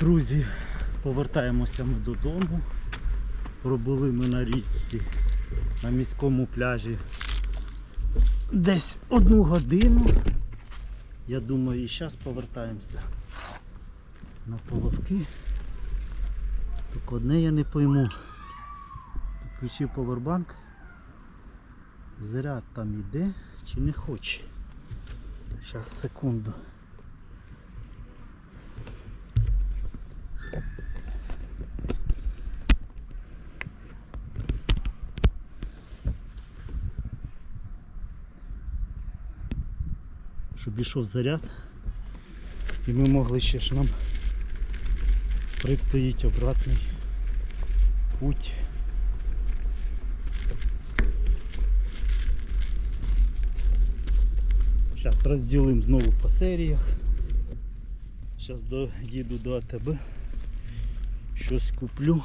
Друзі, повертаємося ми додому. Пробули ми на річці на міському пляжі десь одну годину. Я думаю, і зараз повертаємося на половки. Так одне я не пойму. Підключив повербанк. Заряд там іде чи не хоче. Зараз секунду. Щоб ішов заряд і ми могли ще ж нам предстоїть обратний путь. Зараз розділимо знову по серіях. Зараз доїду до АТБ. Щось куплю.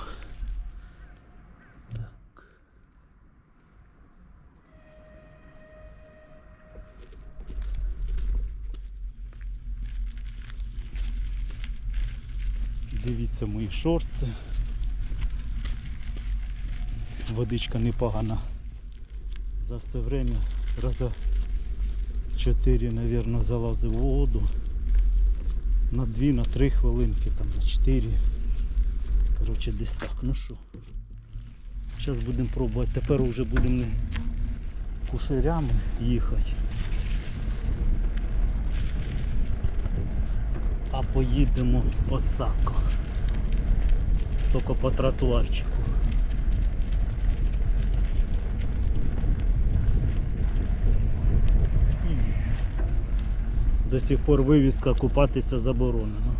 Дивіться мої шорти. Водичка непогана. За все время раза 4, наверное, залазив у воду. На 2, на 3 хвилинки, там на 4. Коротше, десь так. Ну що. Зараз будемо пробувати. Тепер вже будемо не кушерями їхати. А поїдемо в Осако. Тільки по тротуарчику. До сих пор вивіска купатися заборонено.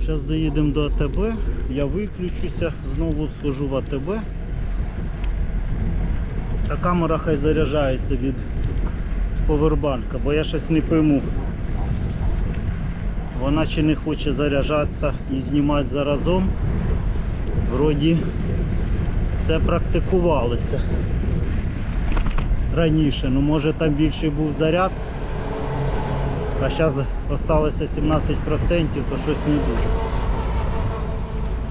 Зараз доїдемо до АТБ, я виключуся, знову схожу в АТБ. А камера хай заряджається від повербанка, бо я щось не пойму. Вона чи не хоче заряджатися і знімати заразом. Вроді це практикувалося раніше, ну може там більший був заряд, а зараз залишилося 17%, то щось не дуже.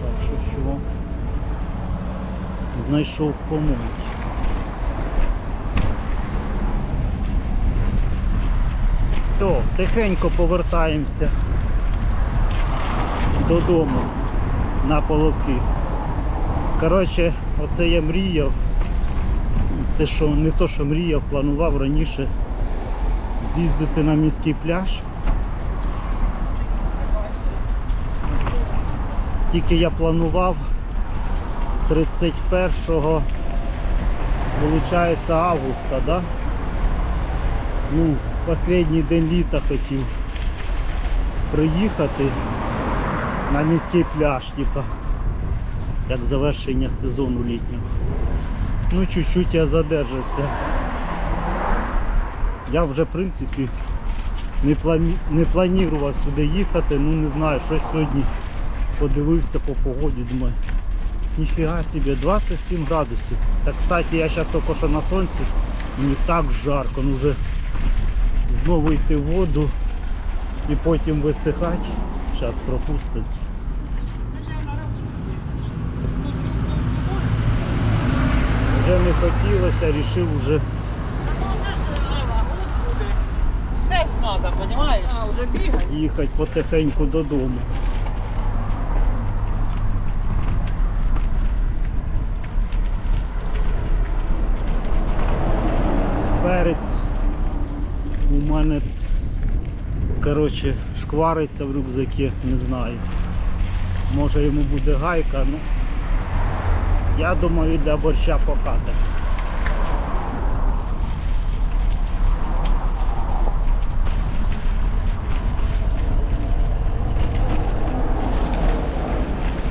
Так що що знайшов помочь. Все, тихенько повертаємося додому на половки. Коротше, оце я мріяв. Те, що не то, що мріяв, планував раніше з'їздити на міський пляж. Тільки я планував 31 виходить, августа, да? Ну, останній день літа хотів приїхати на міський пляж, типа, як завершення сезону літнього. Ну, чуть-чуть я задержався. Я вже в принципі не, плані... не планував сюди їхати, ну не знаю, щось сьогодні подивився по погоді, думаю, ніфіга собі, 27 градусів. Так, кстати, я зараз тільки що на сонці, мені так жарко, ну вже знову йти в воду і потім висихати. Зараз пропустить. Вже не хотілося, рішив вже Все ж треба, розумієш? Їхати потихеньку додому. Перець у мене коротше, шквариться в рюкзакі, не знаю. Може йому буде гайка, ну я думаю для борща покати.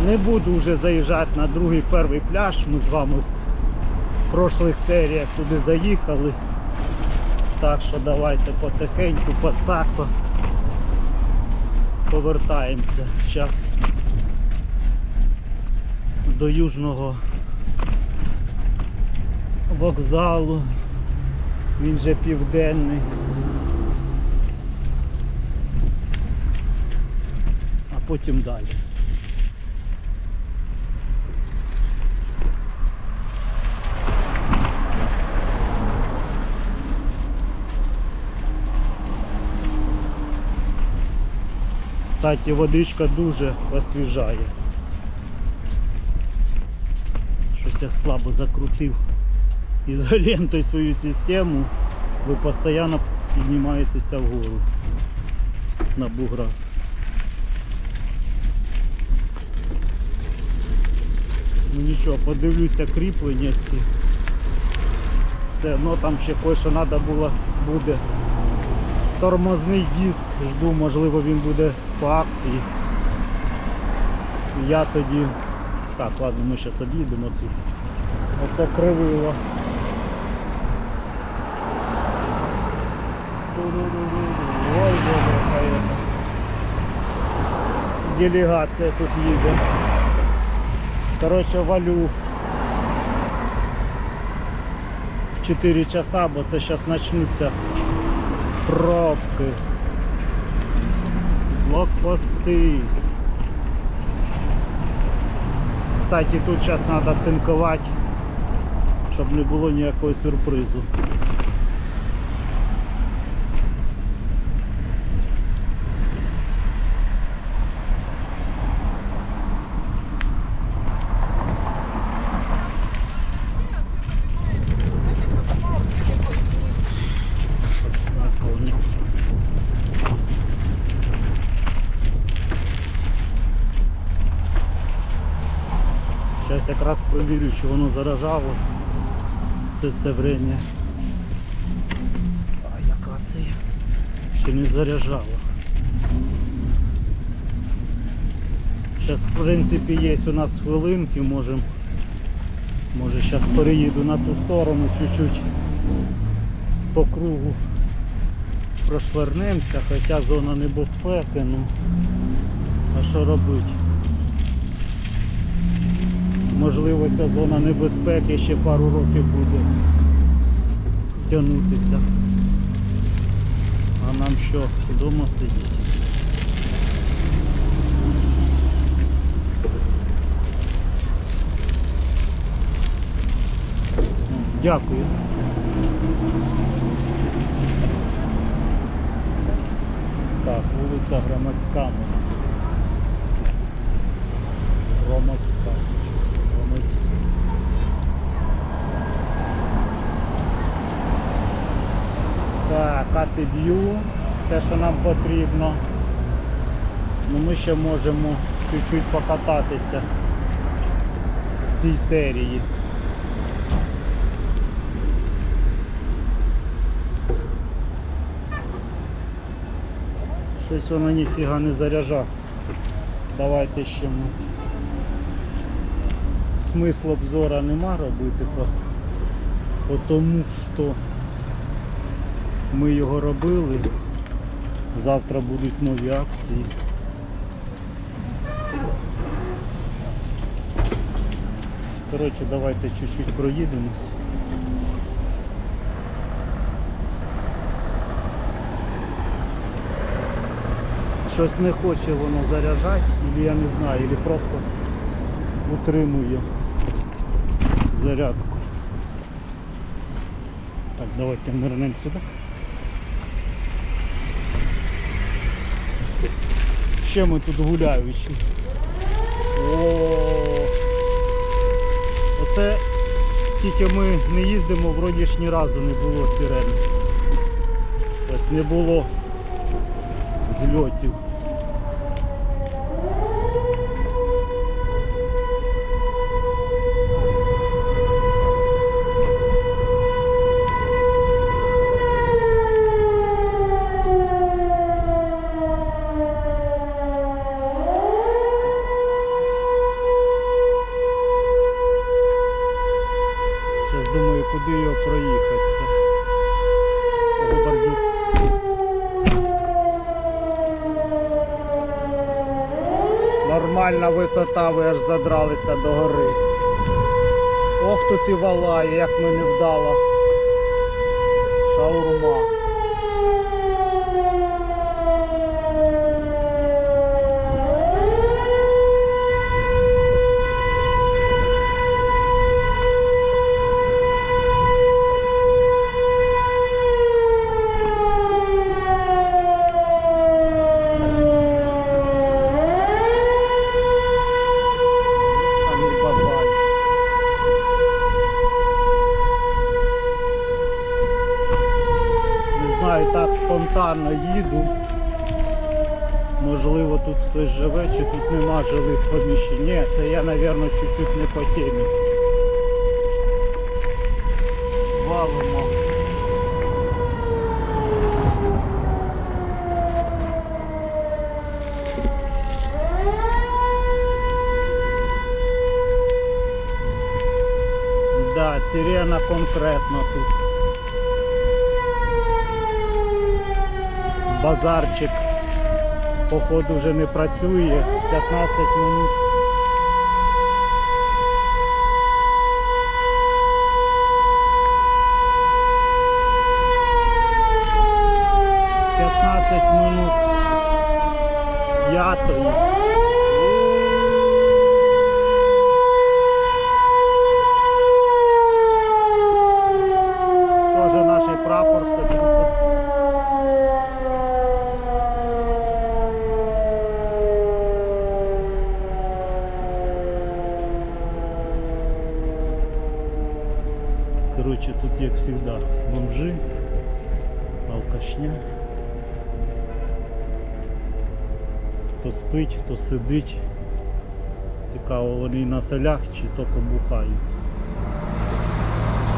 Не буду вже заїжджати на другий перший пляж. Ми з вами в прошлих серіях туди заїхали. Так що давайте потихеньку, посако повертаємося. Зараз до южного вокзалу. Він же південний. А потім далі. Кстати, водичка дуже освіжає. Щось я слабо закрутив ізолентою свою систему. Ви постійно піднімаєтеся вгору на буграх. Ну нічого, подивлюся кріплення ці. Все одно там ще кое-що треба було буде. Тормозний диск, жду, можливо він буде по акції. Я тоді... Так, ладно, ми зараз об'їдемо цю. Оце кривило. Ой, боже, яка. Делегація тут їде. Коротше, валю в 4 часа, бо це зараз почнуться пробки. Блокпости. Кстати, тут сейчас надо цинковать, чтобы не было никакого сюрпризу. Щось не поняв. Перевірю, чи воно заражало все це время. А яка це? Ще не заряджало. Зараз в принципі є у нас хвилинки, можемо. Може зараз переїду на ту сторону чуть-чуть по кругу прошвернемося, хоча зона небезпеки, ну а що робити? Можливо ця зона небезпеки ще пару років буде тягнутися. А нам що, вдома сидіти? Дякую. Так, вулиця Громадська. Громадська. Так, АТБ'ю, те, що нам потрібно. Ну, ми ще можемо чуть-чуть покататися в цій серії. Щось воно ніфіга не заряджа. Давайте ще ми. Смисл обзора нема робити, по тому що ми його робили. Завтра будуть нові акції. Коротше, давайте чуть-чуть проїдемось. Щось не хоче воно заряджати, або я не знаю, або просто утримує зарядку. Так, давайте нирнемо сюди. Ще ми тут гуляючи. О, Оце скільки ми не їздимо, вроді ж ні разу не було сирени. Ось не було зльотів. Куди його проїхатися. Нормальна висота, ви аж задралися до гори. Ох, тут і валає, як мене вдало. Шаурма. Їду. Можливо, тут хтось живе, чи тут нема жилих поміщень. Ні, це я, мабуть, чуть-чуть не по темі. Валимо. Да, сирена конкретно тут. Базарчик, походу, вже не працює. 15 минут. Короче, тут як всегда бомжи, алкашня. Хто спить, хто сидить. Цікаво, вони на солях чи тільки бухають.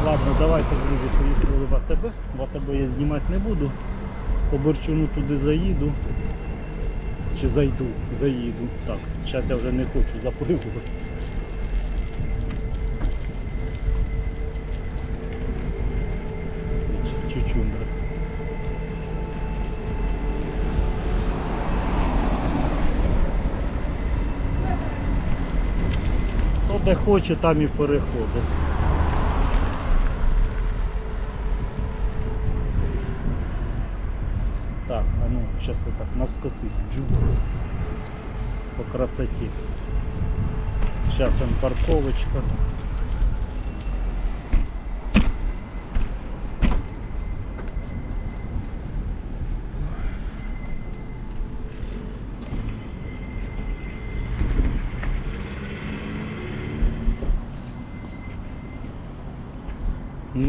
Ладно, давайте, друзі, поїхали в АТБ. В АТБ я знімати не буду. По Борчуну туди заїду. Чи зайду, заїду. Так, зараз я вже не хочу запригувати. Чучундра. Хто де хоче, там і переходить. Так, а ну, сейчас я так навскосы. Джук. По красоте. Сейчас он парковочка.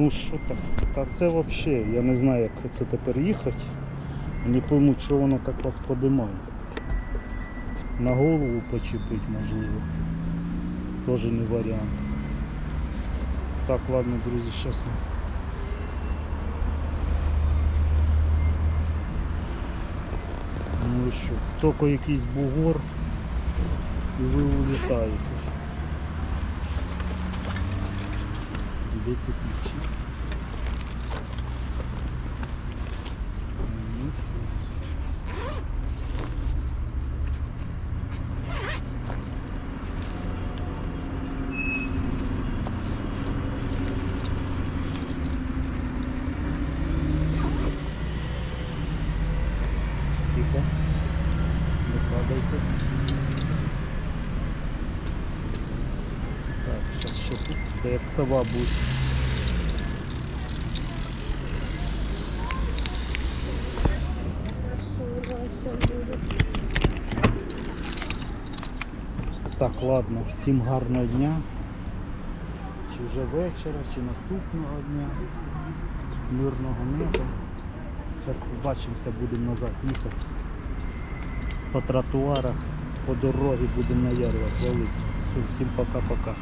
Ну що так? Та це взагалі, я не знаю, як це тепер їхати. Не пойму, що воно так вас подимає. На голову почепить можливо. Теж не варіант. Так, ладно, друзі, зараз ми. Ну що, тільки якийсь бугор і ви улітаєте. Де ці ключі? Ну, Тихо. Не падайте. Так, сейчас що тут? Та як сова буде. Так, ладно, всім гарного дня. Чи вже вечора, чи наступного дня. Мирного неба. Зараз побачимося, будемо назад їхати. По тротуарах, по дорозі будемо на валити. Всім пока-пока.